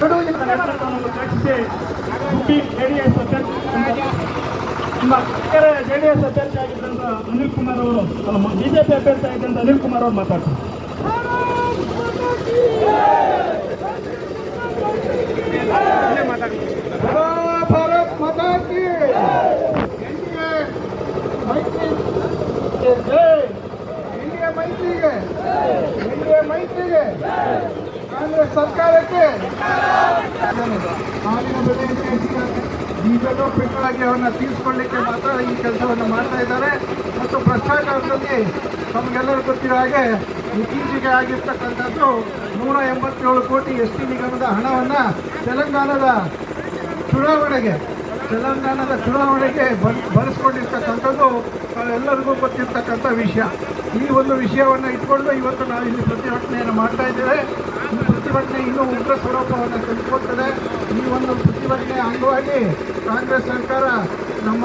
ಬಿಡುವುದಿಲ್ಲ ನೇತೃತ್ವವನ್ನು ಚರ್ಚಿಸಿ ಗುಬ್ಬಿ ಜೆ ಡಿ ಎಸ್ ನಮ್ಮ ಜೆ ಡಿ ಎಸ್ ಅಭ್ಯರ್ಥಿ ಆಗಿದ್ದಂಥ ಅನಿಲ್ ಕುಮಾರ್ ಅವರು ಅಲ್ಲ ಬಿಜೆಪಿ ಅಭ್ಯರ್ಥಿ ಆಗಿದ್ದಂಥ ಅನಿಲ್ ಕುಮಾರ್ ಅವರು ಮಾತಾಡ್ತಾರೆ ಎನ್ಡಿಎ ಮೈತ್ರಿಗೆ ಎನ್ಡಿಎ ಮೈತ್ರಿಗೆ ಕಾಂಗ್ರೆಸ್ ಸರ್ಕಾರಕ್ಕೆ ಹಾಲಿನ ಬೆಲೆ ಈಗಲೂ ಪೆಟ್ರೋಲ್ ಅವನ್ನ ತೀರಿಸ್ಕೊಳ್ಳಿಕ್ಕೆ ಮಾತ್ರ ಈ ಕೆಲಸವನ್ನು ಮಾಡ್ತಾ ಇದ್ದಾರೆ. ಮತ್ತು ಭ್ರಷ್ಟಾಚಾರದಲ್ಲಿ ತಮಗೆಲ್ಲರೂ ಗೊತ್ತಿರೋ ಹಾಗೆ ಇತ್ತೀಚೆಗೆ ಆಗಿರ್ತಕ್ಕಂಥದ್ದು ನೂರ ಎಂಬತ್ತೇಳು ಕೋಟಿ ಎಸ್ ಟಿ ನಿಗಮದ ಹಣವನ್ನು ತೆಲಂಗಾಣದ ಚುನಾವಣೆಗೆ ತೆಲಂಗಾಣದ ಚುನಾವಣೆಗೆ ಬಳಸ್ಕೊಂಡಿರ್ತಕ್ಕಂಥದ್ದು ಎಲ್ಲರಿಗೂ ಗೊತ್ತಿರ್ತಕ್ಕಂಥ ವಿಷಯ. ಈ ಒಂದು ವಿಷಯವನ್ನು ಇಟ್ಕೊಂಡು ಇವತ್ತು ನಾವು ಇಲ್ಲಿ ಪ್ರತಿಭಟನೆಯನ್ನು ಮಾಡ್ತಾ ಇದ್ದೇವೆ. ಈ ಪ್ರತಿಭಟನೆ ಇನ್ನೂ ಉಗ್ರ ಸ್ವರೂಪವನ್ನು ತೆಗೆದುಕೊಳ್ತದೆ. ಈ ಒಂದು ಪ್ರತಿಭಟನೆಯ ಅಂಗವಾಗಿ ಕಾಂಗ್ರೆಸ್ ಸರ್ಕಾರ ನಮ್ಮ